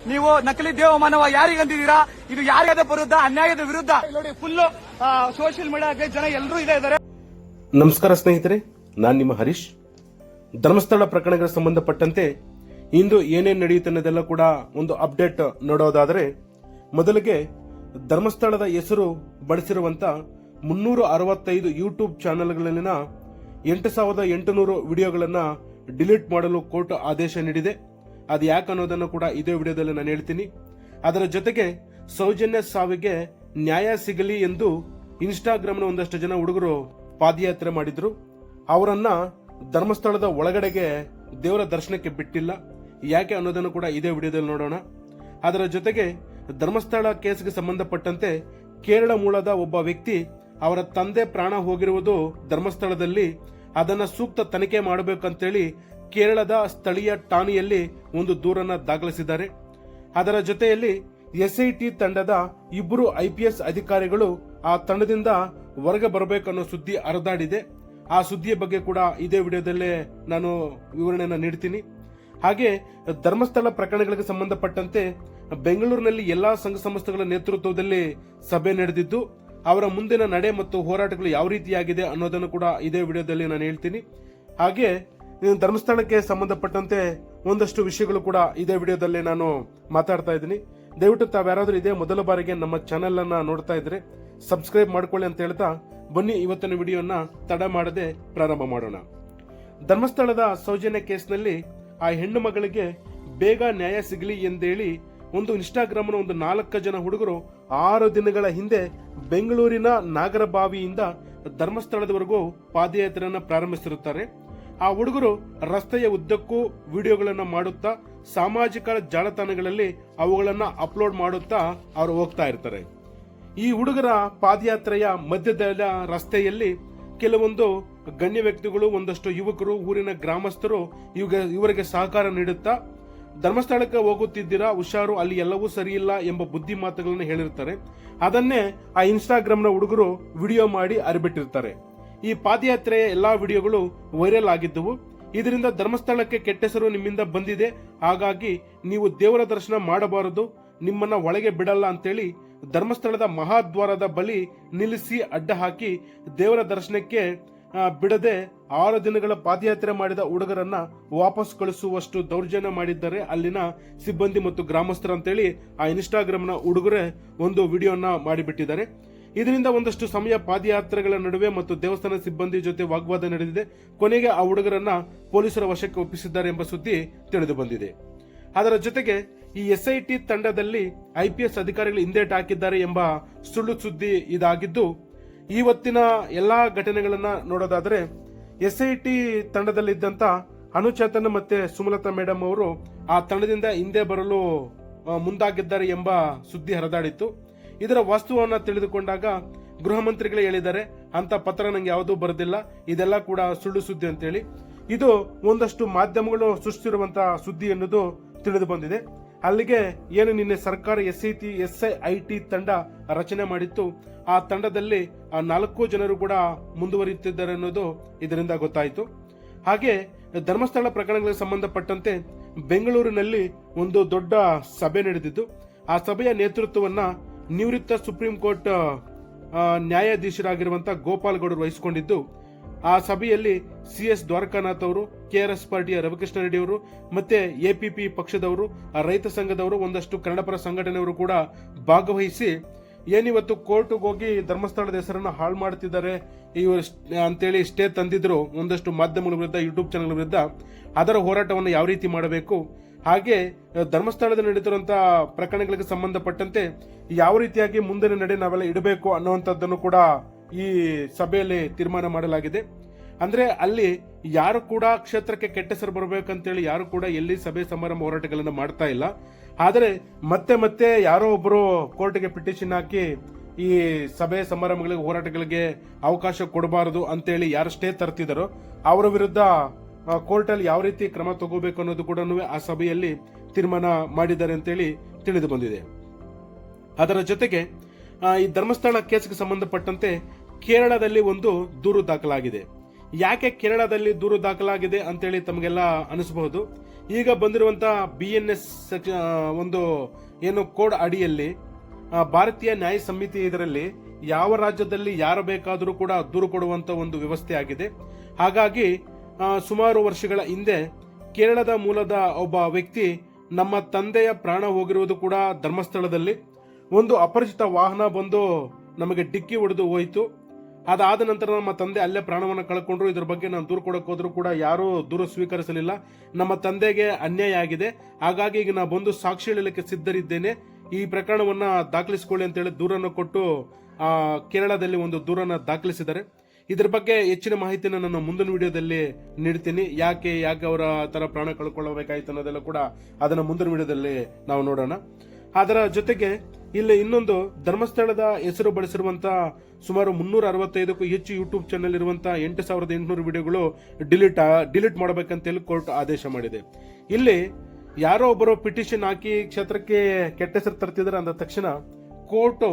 ನೀವು ನಕಲಿ ದೇವಮಾನವ ಯಾರಿಗೆ ಅಂದಿದ್ದೀರಾ? ಇದು ಯಾರಿಗದ ವಿರುದ್ಧ ಅನ್ಯಾಯದ ವಿರುದ್ಧ ನೋಡಿ ಫುಲ್ ಸೋಷಿಯಲ್ ಮೀಡಿಯಾಗೆ ಜನ ಎಲ್ಲರೂ ಇದೆ ಇದ್ದಾರೆ. ನಮಸ್ಕಾರ ಸ್ನೇಹಿತರೆ ನಾನು ನಿಮ್ಮ ಹರೀಶ್. ಧರ್ಮಸ್ಥಳ ಪ್ರಕರಣಗಳಿಗೆ ಸಂಬಂಧಪಟ್ಟಂತೆ ಇಂದು ಏನೇನು ನಡೆಯುತ್ತೆ ಅನ್ನೋದೆಲ್ಲ ಕೂಡ ಒಂದು ಅಪ್ಡೇಟ್ ನೋಡೋದಾದರೆ ಮೊದಲಿಗೆ ಧರ್ಮಸ್ಥಳದ ಹೆಸರು ಬಳಸಿರುವಂತ ಮುನ್ನೂರ ಅರವತ್ತೈದು ಯೂಟ್ಯೂಬ್ ಚಾನೆಲ್ಗಳಲ್ಲಿನ ಎಂಟು ಸಾವಿರದ ಎಂಟುನೂರು ವಿಡಿಯೋಗಳನ್ನ ಡಿಲೀಟ್ ಮಾಡಲು ಕೋರ್ಟ್ ಆದೇಶ ನೀಡಿದೆ. ಅದು ಯಾಕೆ ಅನ್ನೋದನ್ನು ಕೂಡ ಇದೇ ವಿಡಿಯೋದಲ್ಲಿ ನಾನು ಹೇಳ್ತೀನಿ. ಅದರ ಜೊತೆಗೆ ಸೌಜನ್ಯ ಸಾವಿಗೆ ನ್ಯಾಯ ಸಿಗಲಿ ಎಂದು ಇನ್ಸ್ಟಾಗ್ರಾಮ್ನ ಒಂದಷ್ಟು ಜನ ಹುಡುಗರು ಪಾದಯಾತ್ರೆ ಮಾಡಿದ್ರು. ಅವರನ್ನ ಧರ್ಮಸ್ಥಳದ ಒಳಗಡೆಗೆ ದೇವರ ದರ್ಶನಕ್ಕೆ ಬಿಟ್ಟಿಲ್ಲ. ಯಾಕೆ ಅನ್ನೋದನ್ನು ಕೂಡ ಇದೇ ವಿಡಿಯೋದಲ್ಲಿ ನೋಡೋಣ. ಅದರ ಜೊತೆಗೆ ಧರ್ಮಸ್ಥಳ ಕೇಸ್ಗೆ ಸಂಬಂಧಪಟ್ಟಂತೆ ಕೇರಳ ಮೂಲದ ಒಬ್ಬ ವ್ಯಕ್ತಿ ಅವರ ತಂದೆ ಪ್ರಾಣ ಹೋಗಿರುವುದು ಧರ್ಮಸ್ಥಳದಲ್ಲಿ, ಅದನ್ನ ಸೂಕ್ತ ತನಿಖೆ ಮಾಡಬೇಕಂತೇಳಿ ಕೇರಳದ ಸ್ಥಳೀಯ ಠಾಣೆಯಲ್ಲಿ ಒಂದು ದೂರನ್ನು ದಾಖಲಿಸಿದ್ದಾರೆ. ಅದರ ಜೊತೆಯಲ್ಲಿ ಎಸ್ಐಟಿ ತಂಡದ ಇಬ್ಬರು ಐಪಿಎಸ್ ಅಧಿಕಾರಿಗಳು ಆ ತಂಡದಿಂದ ಹೊರಗೆ ಬರಬೇಕನ್ನೋ ಸುದ್ದಿ ಹರಿದಾಡಿದೆ. ಆ ಸುದ್ದಿಯ ಬಗ್ಗೆ ಕೂಡ ಇದೇ ವಿಡಿಯೋದಲ್ಲೇ ನಾನು ವಿವರಣೆಯನ್ನು ನೀಡ್ತೀನಿ. ಹಾಗೆ ಧರ್ಮಸ್ಥಳ ಪ್ರಕರಣಗಳಿಗೆ ಸಂಬಂಧಪಟ್ಟಂತೆ ಬೆಂಗಳೂರಿನಲ್ಲಿ ಎಲ್ಲಾ ಸಂಘ ಸಂಸ್ಥೆಗಳ ನೇತೃತ್ವದಲ್ಲಿ ಸಭೆ ನಡೆದಿದ್ದು, ಅವರ ಮುಂದಿನ ನಡೆ ಮತ್ತು ಹೋರಾಟಗಳು ಯಾವ ರೀತಿಯಾಗಿದೆ ಅನ್ನೋದನ್ನು ಕೂಡ ಇದೇ ವಿಡಿಯೋದಲ್ಲಿ ನಾನು ಹೇಳ್ತೀನಿ. ಹಾಗೆ ಇನ್ನು ಧರ್ಮಸ್ಥಳಕ್ಕೆ ಸಂಬಂಧಪಟ್ಟಂತೆ ಒಂದಷ್ಟು ವಿಷಯಗಳು ಕೂಡ ಇದೇ ವಿಡಿಯೋದಲ್ಲಿ ನಾನು ಮಾತಾಡ್ತಾ ಇದ್ದೀನಿ. ದಯವಿಟ್ಟು ತಾವ್ಯಾರಾದ್ರೂ ಇದೇ ಮೊದಲ ಬಾರಿಗೆ ನಮ್ಮ ಚಾನೆಲ್ ಅನ್ನ ನೋಡ್ತಾ ಇದ್ರೆ ಸಬ್ಸ್ಕ್ರೈಬ್ ಮಾಡ್ಕೊಳ್ಳಿ ಅಂತ ಹೇಳ್ತಾ ಬನ್ನಿ ಇವತ್ತಿನ ವಿಡಿಯೋನ ತಡ ಮಾಡದೆ ಪ್ರಾರಂಭ ಮಾಡೋಣ. ಧರ್ಮಸ್ಥಳದ ಸೌಜನ್ಯ ಕೇಸ್ನಲ್ಲಿ ಆ ಹೆಣ್ಣು ಮಗಳಿಗೆ ಬೇಗ ನ್ಯಾಯ ಸಿಗಲಿ ಎಂದೇಳಿ ಒಂದು ಇನ್ಸ್ಟಾಗ್ರಾಮ್ನ ಒಂದು ನಾಲ್ಕು ಜನ ಹುಡುಗರು ಆರು ದಿನಗಳ ಹಿಂದೆ ಬೆಂಗಳೂರಿನ ನಾಗರಬಾವಿಯಿಂದ ಧರ್ಮಸ್ಥಳದವರೆಗೂ ಪಾದಯಾತ್ರೆಯನ್ನು ಪ್ರಾರಂಭಿಸಿರುತ್ತಾರೆ. ಆ ಹುಡುಗರು ರಸ್ತೆಯ ಉದ್ದಕ್ಕೂ ವಿಡಿಯೋಗಳನ್ನು ಮಾಡುತ್ತಾ ಸಾಮಾಜಿಕ ಜಾಲತಾಣಗಳಲ್ಲಿ ಅವುಗಳನ್ನು ಅಪ್ಲೋಡ್ ಮಾಡುತ್ತಾ ಅವರು ಹೋಗ್ತಾ ಇರ್ತಾರೆ. ಈ ಹುಡುಗರ ಪಾದಯಾತ್ರೆಯ ಮಧ್ಯದ ರಸ್ತೆಯಲ್ಲಿ ಕೆಲವೊಂದು ಗಣ್ಯ ವ್ಯಕ್ತಿಗಳು, ಒಂದಷ್ಟು ಯುವಕರು, ಊರಿನ ಗ್ರಾಮಸ್ಥರು ಇವರಿಗೆ ಸಹಕಾರ ನೀಡುತ್ತಾ ಧರ್ಮಸ್ಥಳಕ್ಕೆ ಹೋಗುತ್ತಿದ್ದೀರಾ, ಹುಷಾರು, ಅಲ್ಲಿ ಎಲ್ಲವೂ ಸರಿಯಿಲ್ಲ ಎಂಬ ಬುದ್ಧಿ ಮಾತುಗಳನ್ನು ಹೇಳಿರ್ತಾರೆ. ಅದನ್ನೇ ಆ ಇನ್ಸ್ಟಾಗ್ರಾಮ್ನ ಹುಡುಗರು ವಿಡಿಯೋ ಮಾಡಿ ಅರಿಬಿಟ್ಟಿರ್ತಾರೆ. ಈ ಪಾದಯಾತ್ರೆಯ ಎಲ್ಲಾ ವಿಡಿಯೋಗಳು ವೈರಲ್ ಆಗಿದ್ದವು. ಇದರಿಂದ ಧರ್ಮಸ್ಥಳಕ್ಕೆ ಕೆಟ್ಟ ಹೆಸರು ನಿಮ್ಮಿಂದ ಬಂದಿದೆ. ಹಾಗಾಗಿ ನೀವು ದೇವರ ದರ್ಶನ ಮಾಡಬಾರದು. ನಿಮ್ಮನ್ನ ಒಳಗೆ ಬಿಡಲ್ಲ ಅಂತೇಳಿ ಧರ್ಮಸ್ಥಳದ ಮಹಾದ್ವಾರದ ಬಳಿ ನಿಲ್ಲಿಸಿ ಅಡ್ಡ ಹಾಕಿ ದೇವರ ದರ್ಶನಕ್ಕೆ ಬಿಡದೆ ಆರು ದಿನಗಳ ಪಾದಯಾತ್ರೆ ಮಾಡಿದ ಹುಡುಗರನ್ನ ವಾಪಸ್ ಕಳಿಸುವಷ್ಟು ದೌರ್ಜನ್ಯ ಮಾಡಿದ್ದಾರೆ ಅಲ್ಲಿನ ಸಿಬ್ಬಂದಿ ಮತ್ತು ಗ್ರಾಮಸ್ಥರು ಅಂತೇಳಿ ಆ ಇನ್ಸ್ಟಾಗ್ರಾಮ್ನ ಹುಡುಗರೇ ಒಂದು ವಿಡಿಯೋನ ಮಾಡಿಬಿಟ್ಟಿದ್ದಾರೆ. ಇದರಿಂದ ಒಂದಷ್ಟು ಸಮಯ ಪಾದಯಾತ್ರೆಗಳ ನಡುವೆ ಮತ್ತು ದೇವಸ್ಥಾನ ಸಿಬ್ಬಂದಿ ಜೊತೆ ವಾಗ್ವಾದ ನಡೆದಿದೆ. ಕೊನೆಗೆ ಆ ಹುಡುಗರನ್ನ ಪೊಲೀಸರ ವಶಕ್ಕೆ ಒಪ್ಪಿಸಿದ್ದಾರೆ ಎಂಬ ಸುದ್ದಿ ತಿಳಿದು ಬಂದಿದೆ. ಅದರ ಜೊತೆಗೆ ಈ ಎಸ್ಐಟಿ ತಂಡದಲ್ಲಿ ಐಪಿಎಸ್ ಅಧಿಕಾರಿಗಳು ಹಿಂದೇಟು ಹಾಕಿದ್ದಾರೆ ಎಂಬ ಸುಳ್ಳು ಸುದ್ದಿ ಇದಾಗಿದ್ದು ಇವತ್ತಿನ ಎಲ್ಲಾ ಘಟನೆಗಳನ್ನ ನೋಡೋದಾದ್ರೆ ಎಸ್ಐಟಿ ತಂಡದಲ್ಲಿದ್ದಂತ ಅನುಚೇತನ್ ಮತ್ತೆ ಸುಮಲತಾ ಮೇಡಮ್ ಅವರು ಆ ತಂಡದಿಂದ ಹಿಂದೆ ಬರಲು ಮುಂದಾಗಿದ್ದಾರೆ ಎಂಬ ಸುದ್ದಿ ಹರಿದಾಡಿತ್ತು. ಇದರ ವಾಸ್ತುವನ್ನು ತಿಳಿದುಕೊಂಡಾಗ ಗೃಹ ಮಂತ್ರಿಗಳೇ ಹೇಳಿದ್ದಾರೆ ಅಂತ ಪತ್ರ ನಂಗೆ ಯಾವುದೂ ಬರೆದಿಲ್ಲ, ಇದೆಲ್ಲ ಕೂಡ ಸುಳ್ಳು ಸುದ್ದಿ ಅಂತೇಳಿ. ಇದು ಒಂದಷ್ಟು ಮಾಧ್ಯಮಗಳು ಸೃಷ್ಟಿಸಿರುವಂತಹ ಸುದ್ದಿ ಎನ್ನುವುದು ತಿಳಿದು ಬಂದಿದೆ. ಅಲ್ಲಿಗೆ ಏನು ನಿನ್ನೆ ಸರ್ಕಾರ S I T S I T ತಂಡ ರಚನೆ ಮಾಡಿತ್ತು. ಆ ತಂಡದಲ್ಲಿ, ಆ ನಾಲ್ಕು ಜನರು ಕೂಡ ಮುಂದುವರಿಯುತ್ತಿದ್ದಾರೆ ಅನ್ನೋದು ಇದರಿಂದ ಗೊತ್ತಾಯಿತು. ಹಾಗೆ ಧರ್ಮಸ್ಥಳ ಪ್ರಕರಣಗಳಿಗೆ ಸಂಬಂಧಪಟ್ಟಂತೆ ಬೆಂಗಳೂರಿನಲ್ಲಿ ಒಂದು ದೊಡ್ಡ ಸಭೆ ನಡೆದಿದ್ದು, ಆ ಸಭೆಯ ನೇತೃತ್ವವನ್ನ ನಿವೃತ್ತ ಸುಪ್ರೀಂ ಕೋರ್ಟ್ ನ್ಯಾಯಾಧೀಶರಾಗಿರುವಂಥ ಗೋಪಾಲ್ ಗೌಡರು ವಹಿಸಿಕೊಂಡಿದ್ದು, ಆ ಸಭೆಯಲ್ಲಿ ಸಿ ಎಸ್ ದ್ವಾರಕಾನಾಥ್ ಅವರು ಕೆಆರ್ಎಸ್ ಪಾರ್ಟಿಯ ರವಿಕೃಷ್ಣ ರೆಡ್ಡಿ ಅವರು, ಮತ್ತೆ ಎಪಿಪಿ ಪಕ್ಷದವರು ರೈತ ಸಂಘದವರು, ಒಂದಷ್ಟು ಕನ್ನಡಪರ ಸಂಘಟನೆಯವರು ಕೂಡ ಭಾಗವಹಿಸಿ, ಏನಿವತ್ತು ಕೋರ್ಟ್ಗೆ ಹೋಗಿ ಧರ್ಮಸ್ಥಳದ ಹೆಸರನ್ನ ಹಾಳು ಮಾಡ್ತಿದ್ದಾರೆ, ಇವರು ಅಂತೇಳಿ ಸ್ಟೇ ತಂದಿದ್ರು, ಒಂದಷ್ಟು ಮಾಧ್ಯಮಗಳ ವಿರುದ್ಧ, ಯೂಟ್ಯೂಬ್ ಚಾನೆಲ್ ವಿರುದ್ಧ, ಅದರ ಹೋರಾಟವನ್ನು ಯಾವ ರೀತಿ ಮಾಡಬೇಕು ಹಾಗೆ ಧರ್ಮಸ್ಥಳದಲ್ಲಿ ನಡೆದಿರುವಂತಹ ಪ್ರಕರಣಗಳಿಗೆ ಸಂಬಂಧಪಟ್ಟಂತೆ ಯಾವ ರೀತಿಯಾಗಿ ಮುಂದಿನ ನಡೆ ನಾವೆಲ್ಲ ಇಡಬೇಕು ಅನ್ನುವಂಥದ್ದನ್ನು ಕೂಡ ಈ ಸಭೆಯಲ್ಲಿ ತೀರ್ಮಾನ ಮಾಡಲಾಗಿದೆ. ಅಂದ್ರೆ ಅಲ್ಲಿ ಯಾರು ಕೂಡ ಕ್ಷೇತ್ರಕ್ಕೆ ಕೆಟ್ಟ ಹೆಸರು ಬರಬೇಕಂತೇಳಿ ಯಾರು ಕೂಡ ಎಲ್ಲಿ ಸಭೆ ಸಮಾರಂಭ ಹೋರಾಟಗಳನ್ನು ಮಾಡ್ತಾ ಇಲ್ಲ. ಆದರೆ ಮತ್ತೆ ಮತ್ತೆ ಯಾರೋ ಒಬ್ಬರು ಕೋರ್ಟ್ಗೆ ಪಿಟಿಷನ್ ಹಾಕಿ ಈ ಸಭೆ ಸಮಾರಂಭಗಳಿಗೆ ಹೋರಾಟಗಳಿಗೆ ಅವಕಾಶ ಕೊಡಬಾರದು ಅಂತೇಳಿ ಯಾರು ಸ್ಟೇ ತರ್ತಿದಾರೋ, ಅವರ ವಿರುದ್ಧ ಕೋರ್ಟ್ ಅಲ್ಲಿ ಯಾವ ರೀತಿ ಕ್ರಮ ತಗೋಬೇಕು ಅನ್ನೋದು ಕೂಡ ಆ ಸಭೆಯಲ್ಲಿ ತೀರ್ಮಾನ ಮಾಡಿದ್ದಾರೆ ಅಂತೇಳಿ ತಿಳಿದು ಬಂದಿದೆ. ಅದರ ಜೊತೆಗೆ ಈ ಧರ್ಮಸ್ಥಳ ಕೇಸ್ಗೆ ಸಂಬಂಧಪಟ್ಟಂತೆ ಕೇರಳದಲ್ಲಿ ಒಂದು ದೂರು ದಾಖಲಾಗಿದೆ. ಯಾಕೆ ಕೇರಳದಲ್ಲಿ ದೂರು ದಾಖಲಾಗಿದೆ ಅಂತೇಳಿ ತಮಗೆಲ್ಲ ಅನಿಸಬಹುದು. ಈಗ ಬಂದಿರುವಂತಹ ಬಿ ಎನ್ ಎಸ್ ಒಂದು ಏನು ಕೋಡ್ ಅಡಿಯಲ್ಲಿ ಭಾರತೀಯ ನ್ಯಾಯ ಸಮಿತಿ ಇದರಲ್ಲಿ ಯಾವ ರಾಜ್ಯದಲ್ಲಿ ಯಾರು ಬೇಕಾದರೂ ಕೂಡ ದೂರು ಕೊಡುವಂತ ಒಂದು ವ್ಯವಸ್ಥೆ ಆಗಿದೆ. ಹಾಗಾಗಿ ಸುಮಾರು ವರ್ಷಗಳ ಹಿಂದೆ ಕೇರಳದ ಮೂಲದ ಒಬ್ಬ ವ್ಯಕ್ತಿ ನಮ್ಮ ತಂದೆಯ ಪ್ರಾಣ ಹೋಗಿರುವುದು ಕೂಡ ಧರ್ಮಸ್ಥಳದಲ್ಲಿ. ಒಂದು ಅಪರಿಚಿತ ವಾಹನ ಬಂದು ನಮಗೆ ಡಿಕ್ಕಿ ಹೊಡೆದು ಹೋಯಿತು. ಅದಾದ ನಂತರ ನಮ್ಮ ತಂದೆ ಅಲ್ಲೇ ಪ್ರಾಣವನ್ನು ಕಳ್ಕೊಂಡ್ರು. ಇದ್ರ ಬಗ್ಗೆ ನಾನು ದೂರು ಕೊಡಕ್ಕೆ ಹೋದ್ರು ಕೂಡ ಯಾರೂ ದೂರ ಸ್ವೀಕರಿಸಲಿಲ್ಲ. ನಮ್ಮ ತಂದೆಗೆ ಅನ್ಯಾಯ ಆಗಿದೆ. ಹಾಗಾಗಿ ಈಗ ನಾನು ಬಂದು ಸಾಕ್ಷಿ ಹೇಳಲಿಕ್ಕೆ ಸಿದ್ಧರಿದ್ದೇನೆ. ಈ ಪ್ರಕರಣವನ್ನ ದಾಖಲಿಸಿಕೊಳ್ಳಿ ಅಂತೇಳಿ ದೂರನ್ನು ಕೊಟ್ಟು ಕೇರಳದಲ್ಲಿ ಒಂದು ದೂರನ್ನ ದಾಖಲಿಸಿದ್ದಾರೆ. ಇದ್ರ ಬಗ್ಗೆ ಹೆಚ್ಚಿನ ಮಾಹಿತಿನ ನಾನು ಮುಂದಿನ ವಿಡಿಯೋದಲ್ಲಿ ನೀಡ್ತೀನಿ. ಯಾಕೆ ಯಾಕೆ ಅವರ ತರ ಪ್ರಾಣ ಕಳ್ಕೊಳ್ಳಬೇಕಾಯ್ತು ಅನ್ನೋದೆಲ್ಲ ಕೂಡ ಅದನ್ನ ಮುಂದಿನ ವಿಡಿಯೋದಲ್ಲಿ ನಾವು ನೋಡೋಣ. ಅದರ ಜೊತೆಗೆ ಇಲ್ಲಿ ಇನ್ನೊಂದು ಧರ್ಮಸ್ಥಳದ ಹೆಸರು ಬಳಸಿರುವಂತಹ ಸುಮಾರು ಮುನ್ನೂರ ಅರವತ್ತೈದಕ್ಕೂ ಹೆಚ್ಚು ಯೂಟ್ಯೂಬ್ ಚಾನೆಲ್ ಇರುವಂತಹ ಎಂಟು ಸಾವಿರದ ಎಂಟುನೂರು ವಿಡಿಯೋಗಳು ಡಿಲೀಟ್ ಡಿಲೀಟ್ ಮಾಡಬೇಕಂತೇಳಿ ಕೋರ್ಟ್ ಆದೇಶ ಮಾಡಿದೆ. ಇಲ್ಲಿ ಯಾರೋ ಒಬ್ಬರು ಪಿಟಿಷನ್ ಹಾಕಿ ಕ್ಷೇತ್ರಕ್ಕೆ ಕೆಟ್ಟ ಹೆಸರು ತರ್ತಿದ್ದಾರೆ ಅಂದ ತಕ್ಷಣ ಕೋರ್ಟ್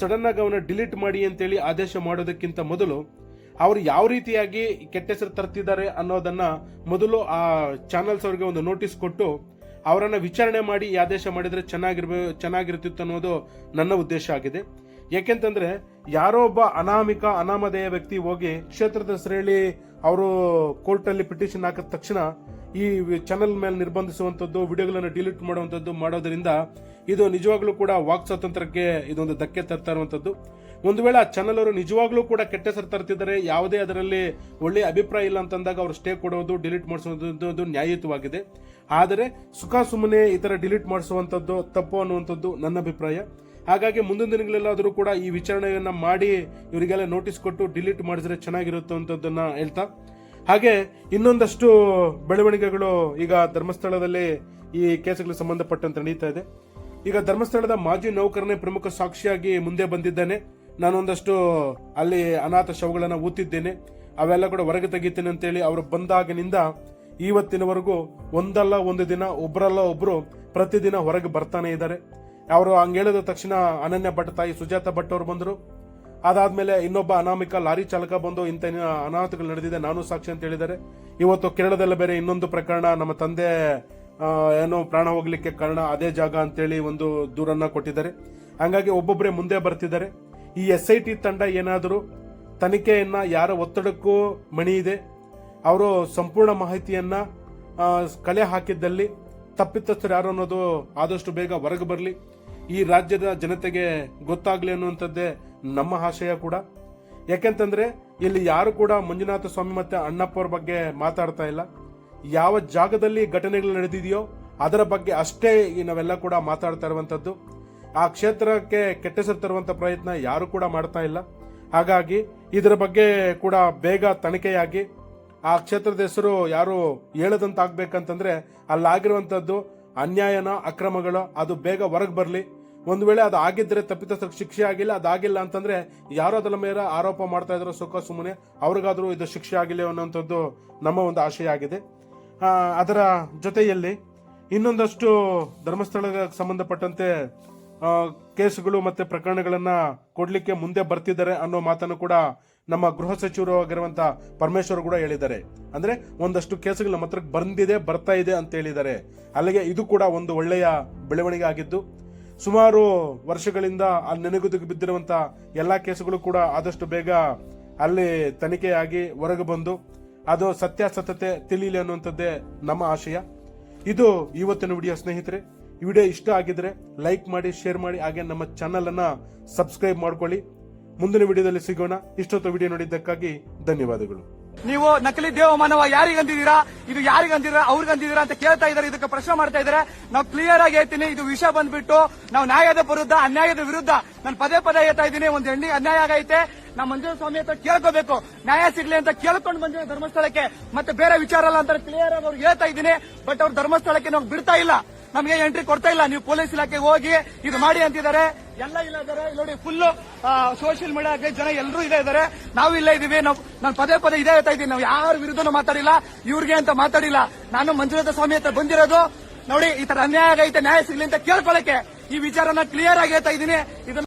ಸಡನ್ ಆಗಿ ಅವನ ಡಿಲೀಟ್ ಮಾಡಿ ಅಂತೇಳಿ ಆದೇಶ ಮಾಡೋದಕ್ಕಿಂತ ಮೊದಲು ಅವರು ಯಾವ ರೀತಿಯಾಗಿ ಕೆಟ್ಟ ಹೆಸರು ತರ್ತಿದ್ದಾರೆ ಅನ್ನೋದನ್ನ ಮೊದಲು ಆ ಚಾನೆಲ್ಸ್ ಅವರಿಗೆ ಒಂದು ನೋಟಿಸ್ ಕೊಟ್ಟು ಅವರನ್ನು ವಿಚಾರಣೆ ಮಾಡಿ ಈ ಆದೇಶ ಮಾಡಿದ್ರೆ ಚೆನ್ನಾಗಿರ್ಬೇ, ಚೆನ್ನಾಗಿರ್ತಿತ್ತು ಅನ್ನೋದು ನನ್ನ ಉದ್ದೇಶ ಆಗಿದೆ. ಯಾಕೆಂತಂದ್ರೆ ಯಾರೋ ಒಬ್ಬ ಅನಾಮಿಕ, ಅನಾಮಧೇಯ ವ್ಯಕ್ತಿ ಹೋಗಿ ಕ್ಷೇತ್ರದ ಹೆಸರು ಹೇಳಿ ಅವರು ಕೋರ್ಟಲ್ಲಿ ಪಿಟಿಷನ್ ಹಾಕಿದ ತಕ್ಷಣ ಈ ಚಾನೆಲ್ ಮೇಲೆ ನಿರ್ಬಂಧಿಸುವಂತದ್ದು ವಿಡಿಯೋಗಳನ್ನು ಡಿಲೀಟ್ ಮಾಡುವಂತದ್ದು ಮಾಡೋದರಿಂದ ಇದು ನಿಜವಾಗ್ಲೂ ಕೂಡ ವಾಕ್ ಸ್ವಾತಂತ್ರ್ಯಕ್ಕೆ ಇದೊಂದು ಧಕ್ಕೆ ತರ್ತಾ ಇರುವಂತದ್ದು ಒಂದು ವೇಳೆ ಆ ಚಾನಲ್ ಅವರು ನಿಜವಾಗ್ಲೂ ಕೂಡ ಕೆಟ್ಟ ಹೆಸರು ತರ್ತಿದ್ದಾರೆ, ಯಾವುದೇ ಅದರಲ್ಲಿ ಒಳ್ಳೆಯ ಅಭಿಪ್ರಾಯ ಇಲ್ಲ ಅಂತಂದಾಗ ಅವರು ಸ್ಟೇ ಕೊಡೋದು ಡಿಲೀಟ್ ಮಾಡಿಸುವಂಥದ್ದು ನ್ಯಾಯಯುತವಾಗಿದೆ. ಆದರೆ ಸುಖ ಸುಮ್ಮನೆ ಈ ಥರ ಡಿಲೀಟ್ ಮಾಡಿಸುವಂತದ್ದು ತಪ್ಪು ಅನ್ನುವಂಥದ್ದು ನನ್ನ ಅಭಿಪ್ರಾಯ. ಹಾಗಾಗಿ ಮುಂದಿನ ದಿನಗಳೆಲ್ಲಾದರೂ ಕೂಡ ಈ ವಿಚಾರಣೆಯನ್ನು ಮಾಡಿ ಇವರಿಗೆಲ್ಲ ನೋಟಿಸ್ ಕೊಟ್ಟು ಡಿಲೀಟ್ ಮಾಡಿದ್ರೆ ಚೆನ್ನಾಗಿರುತ್ತೆ ಅಂತದನ್ನ ಹೇಳ್ತಾ. ಹಾಗೆ ಇನ್ನೊಂದಷ್ಟು ಬೆಳವಣಿಗೆಗಳು ಈಗ ಧರ್ಮಸ್ಥಳದಲ್ಲಿ ಈ ಕೇಸುಗಳಿಗೆ ಸಂಬಂಧಪಟ್ಟಂತೆ ನಡೀತಾ ಇದೆ. ಈಗ ಧರ್ಮಸ್ಥಳದ ಮಾಜಿ ನೌಕರನೇ ಪ್ರಮುಖ ಸಾಕ್ಷಿಯಾಗಿ ಮುಂದೆ ಬಂದಿದ್ದಾನೆ. ನಾನೊಂದಷ್ಟು ಅಲ್ಲಿ ಅನಾಥ ಶವಗಳನ್ನು ಊತಿದ್ದೇನೆ. ಅವೆಲ್ಲ ಕೂಡ ಹೊರಗೆ ತೆಗಿತೀನಿ ಅಂತೇಳಿ ಅವರು ಬಂದಾಗಿನಿಂದ ಇವತ್ತಿನವರೆಗೂ ಒಂದಲ್ಲ ಒಂದು ದಿನ ಒಬ್ಬರಲ್ಲ ಒಬ್ರು ಪ್ರತಿದಿನ ಹೊರಗೆ ಬರ್ತಾನೆ ಇದ್ದಾರೆ. ಅವರು ಹಂಗೆ ಹೇಳಿದ ತಕ್ಷಣ ಅನನ್ಯ ಭಟ್ ತಾಯಿ ಸುಜಾತ ಭಟ್ ಅವರು ಬಂದರು. ಅದಾದ್ಮೇಲೆ ಇನ್ನೊಬ್ಬ ಅನಾಮಿಕ ಲಾರಿ ಚಾಲಕ ಬಂದು ಇಂಥ ಅನಾಹುತಗಳು ನಡೆದಿದೆ, ನಾನು ಸಾಕ್ಷಿ ಅಂತ ಹೇಳಿದ್ದಾರೆ. ಇವತ್ತು ಕೇರಳದಲ್ಲಿ ಬೇರೆ ಇನ್ನೊಂದು ಪ್ರಕರಣ, ನಮ್ಮ ತಂದೆ ಏನೋ ಪ್ರಾಣ ಹೋಗ್ಲಿಕ್ಕೆ ಕಾರಣ ಅದೇ ಜಾಗ ಅಂತೇಳಿ ಒಂದು ದೂರನ್ನ ಕೊಟ್ಟಿದ್ದಾರೆ. ಹಂಗಾಗಿ ಒಬ್ಬೊಬ್ಬರೇ ಮುಂದೆ ಬರ್ತಿದ್ದಾರೆ. ಈ ಎಸ್ ಐ ಟಿ ತಂಡ ಏನಾದರೂ ತನಿಖೆಯನ್ನ ಯಾರ ಒತ್ತಡಕ್ಕೂ ಮಣಿ ಇದೆ ಅವರು ಸಂಪೂರ್ಣ ಮಾಹಿತಿಯನ್ನ ಕಲೆ ಹಾಕಿದ್ದಲ್ಲಿ ತಪ್ಪಿತಸ್ಥರು ಯಾರು ಅನ್ನೋದು ಆದಷ್ಟು ಬೇಗ ಹೊರಗೆ ಬರಲಿ. ಈ ರಾಜ್ಯದ ಜನತೆಗೆ ಗೊತ್ತಾಗ್ಲಿ ಅನ್ನುವಂಥದ್ದೇ ನಮ್ಮ ಆಶಯ ಕೂಡ. ಯಾಕೆಂತಂದ್ರೆ ಇಲ್ಲಿ ಯಾರು ಕೂಡ ಮಂಜುನಾಥ ಸ್ವಾಮಿ ಮತ್ತೆ ಅಣ್ಣಪ್ಪ ಅವ್ರ ಬಗ್ಗೆ ಮಾತಾಡ್ತಾ ಇಲ್ಲ. ಯಾವ ಜಾಗದಲ್ಲಿ ಘಟನೆಗಳು ನಡೆದಿದೆಯೋ ಅದರ ಬಗ್ಗೆ ಅಷ್ಟೇ ನಾವೆಲ್ಲ ಕೂಡ ಮಾತಾಡ್ತಾ ಇರುವಂತದ್ದು ಆ ಕ್ಷೇತ್ರಕ್ಕೆ ಕೆಟ್ಟ ತರುವಂತ ಪ್ರಯತ್ನ ಯಾರು ಕೂಡ ಮಾಡ್ತಾ ಇಲ್ಲ. ಹಾಗಾಗಿ ಇದರ ಬಗ್ಗೆ ಕೂಡ ಬೇಗ ತನಿಖೆಯಾಗಿ ಆ ಕ್ಷೇತ್ರದ ಹೆಸರು ಯಾರು ಹೇಳದಂತಾಗಬೇಕಂತಂದ್ರೆ ಅಲ್ಲಾಗಿರುವಂತದ್ದು ಅನ್ಯಾಯನ, ಅಕ್ರಮಗಳು, ಅದು ಬೇಗ ಹೊರಗೆ ಬರಲಿ. ಒಂದು ವೇಳೆ ಅದು ಆಗಿದ್ರೆ ತಪ್ಪಿತಸ್ಥರಿಗೆ ಶಿಕ್ಷೆ ಆಗಿಲ್ಲ ಅದಾಗಿಲ್ಲ ಅಂತಂದ್ರೆ ಯಾರೋ ಅದರ ಮೇಲೆ ಆರೋಪ ಮಾಡ್ತಾ ಇದ್ರು ಸುಖ ಸುಮ್ಮನೆ, ಅವ್ರಿಗಾದ್ರೂ ಇದು ಶಿಕ್ಷೆ ಆಗಿಲ್ಲ ಅನ್ನೋಂಥದ್ದು ನಮ್ಮ ಒಂದು ಆಶಯ ಆಗಿದೆ ಅದರ ಜೊತೆಯಲ್ಲಿ ಇನ್ನೊಂದಷ್ಟು ಧರ್ಮಸ್ಥಳಕ್ಕೆ ಸಂಬಂಧಪಟ್ಟಂತೆ ಕೇಸುಗಳು ಮತ್ತೆ ಪ್ರಕರಣಗಳನ್ನು ಕೊಡಲಿಕ್ಕೆ ಮುಂದೆ ಬರ್ತಿದ್ದಾರೆ ಅನ್ನೋ ಮಾತನ್ನು ಕೂಡ ನಮ್ಮ ಗೃಹ ಸಚಿವರು ಆಗಿರುವಂಥ ಪರಮೇಶ್ವರ್ ಕೂಡ ಹೇಳಿದ್ದಾರೆ. ಅಂದ್ರೆ ಒಂದಷ್ಟು ಕೇಸುಗಳು ನಮ್ಮ ಬಂದಿದೆ, ಬರ್ತಾ ಇದೆ ಅಂತ ಹೇಳಿದ್ದಾರೆ. ಅಲ್ಲಿಗೆ ಇದು ಕೂಡ ಒಂದು ಒಳ್ಳೆಯ ಬೆಳವಣಿಗೆ ಆಗಿದ್ದು, ಸುಮಾರು ವರ್ಷಗಳಿಂದ ಅಲ್ಲಿ ನೆನೆಗುದಿಗೆ ಬಿದ್ದಿರುವಂಥ ಎಲ್ಲಾ ಕೇಸುಗಳು ಕೂಡ ಆದಷ್ಟು ಬೇಗ ಅಲ್ಲಿ ತನಿಖೆಯಾಗಿ ಹೊರಗೆ ಬಂದು, ಅದು ಸತ್ಯಾಸತ್ಯತೆ ತಿಳಿಯಲಿ ಅನ್ನುವಂಥದ್ದೇ ನಮ್ಮ ಆಶಯ. ಇದು ಇವತ್ತಿನ ವಿಡಿಯೋ ಸ್ನೇಹಿತರೆ. ಈ ವಿಡಿಯೋ ಇಷ್ಟ ಆಗಿದ್ರೆ ಲೈಕ್ ಮಾಡಿ, ಶೇರ್ ಮಾಡಿ, ಹಾಗೆ ನಮ್ಮ ಚಾನಲ್ ಅನ್ನ ಸಬ್ಸ್ಕ್ರೈಬ್ ಮಾಡ್ಕೊಳ್ಳಿ. ಮುಂದಿನ ವಿಡಿಯೋದಲ್ಲಿ ಸಿಗೋಣ. ಇಷ್ಟೊತ್ತು ವಿಡಿಯೋ ನೋಡಿದ್ದಕ್ಕಾಗಿ ಧನ್ಯವಾದಗಳು. ನೀವು ನಕಲಿ ದೇವ ಮಾನವ ಯಾರಿಗಂದಿದ್ದೀರಾ ಇದು ಯಾರಿಗಂದಿದ್ದೀರಾ ಅವ್ರಿಗಂದಿದ್ದೀರಾ ಅಂತ ಕೇಳ್ತಾ ಇದ್ದಾರೆ. ಇದಕ್ಕೆ ಪ್ರಶ್ನೆ ಮಾಡ್ತಾ ಇದ್ದಾರೆ. ನಾವು ಕ್ಲಿಯರ್ ಆಗಿ ಹೇಳ್ತೀನಿ. ಇದು ವಿಷಯ ಬಂದ್ಬಿಟ್ಟು ನಾವು ನ್ಯಾಯದ ವಿರುದ್ಧ, ಅನ್ಯಾಯದ ವಿರುದ್ಧ ನಾನು ಪದೇ ಪದೇ ಹೇಳ್ತಾ ಇದ್ದೀನಿ. ಒಂದು ಹೆಣ್ಣಿ ಅನ್ಯಾಯ ಆಗೈತೆ. ನಮ್ಮ ಮಂಜುನಾಥ ಸ್ವಾಮಿ ಹತ್ರ ಕೇಳ್ಕೋಬೇಕು. ನ್ಯಾಯ ಸಿಗ್ಲಿ ಅಂತ ಕೇಳ್ಕೊಂಡು ಬಂದಿರೋ ಧರ್ಮಸ್ಥಳಕ್ಕೆ. ಮತ್ತೆ ಬೇರೆ ವಿಚಾರ ಅಲ್ಲ ಅಂತ ಕ್ಲಿಯರ್ ಆಗಿ ಅವ್ರಿಗೆ ಹೇಳ್ತಾ ಇದ್ದೀನಿ. ಬಟ್ ಅವ್ರು ಧರ್ಮಸ್ಥಳಕ್ಕೆ ನಾವು ಬಿಡ್ತಾ ಇಲ್ಲ. ನಮಗೆ ಎಂಟ್ರಿ ಕೊಡ್ತಾ ಇಲ್ಲ. ನೀವು ಪೊಲೀಸ್ ಇಲಾಖೆಗೆ ಹೋಗಿ ಇದು ಮಾಡಿ ಅಂತಿದ್ದಾರೆ. ಎಲ್ಲ ಇಲ್ಲ ಇದ್ದಾರೆ ನೋಡಿ ಫುಲ್ ಸೋಷಿಯಲ್ ಮೀಡಿಯಾಗೆ ಜನ ಎಲ್ಲರೂ ಇದೇ ಇದ್ದಾರೆ ನಾವು ಇಲ್ಲೇ ಇದೀವಿ. ನಾವು, ನಾನು ಪದೇ ಪದೇ ಇದೇ ಹೇಳ್ತಾ ಇದ್ದೀನಿ. ನಾವು ಯಾರ ವಿರುದ್ಧನೂ ಮಾತಾಡಿಲ್ಲ. ಇವ್ರಿಗೆ ಅಂತ ಮಾತಾಡಿಲ್ಲ. ನಾನು ಮಂಜುನಾಥ ಸ್ವಾಮಿ ಹತ್ರ ಬಂದಿರೋದು. ನೋಡಿ, ಈ ತರ ಅನ್ಯಾಯ ಆಗೈತೆ, ನ್ಯಾಯ ಸಿಗ್ಲಿ ಅಂತ ಕೇಳ್ಕೊಳಕ್ಕೆ ಈ ವಿಚಾರನ ಕ್ಲಿಯರ್ ಆಗಿ ಹೇಳ್ತಾ ಇದ್ದೀನಿ. ಇದನ್ನ